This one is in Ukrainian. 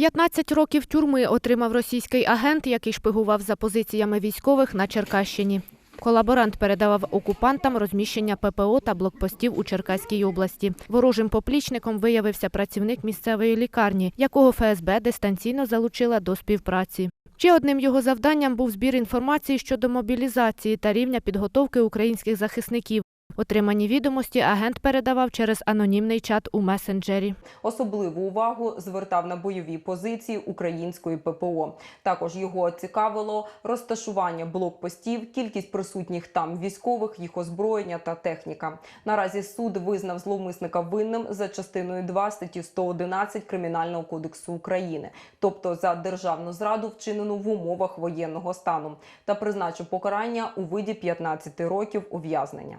15 років тюрми отримав російський агент, який шпигував за позиціями військових на Черкащині. Колаборант передавав окупантам розміщення ППО та блокпостів у Черкаській області. Ворожим поплічником виявився працівник місцевої лікарні, якого ФСБ дистанційно залучила до співпраці. Ще одним його завданням був збір інформації щодо мобілізації та рівня підготовки українських захисників. Отримані відомості агент передавав через анонімний чат у месенджері. Особливу увагу звертав на бойові позиції української ППО. Також його цікавило розташування блокпостів, кількість присутніх там військових, їх озброєння та техніка. Наразі суд визнав зловмисника винним за частиною 2 статті 111 Кримінального кодексу України, тобто за державну зраду, вчинену в умовах воєнного стану, та призначив покарання у виді 15 років ув'язнення.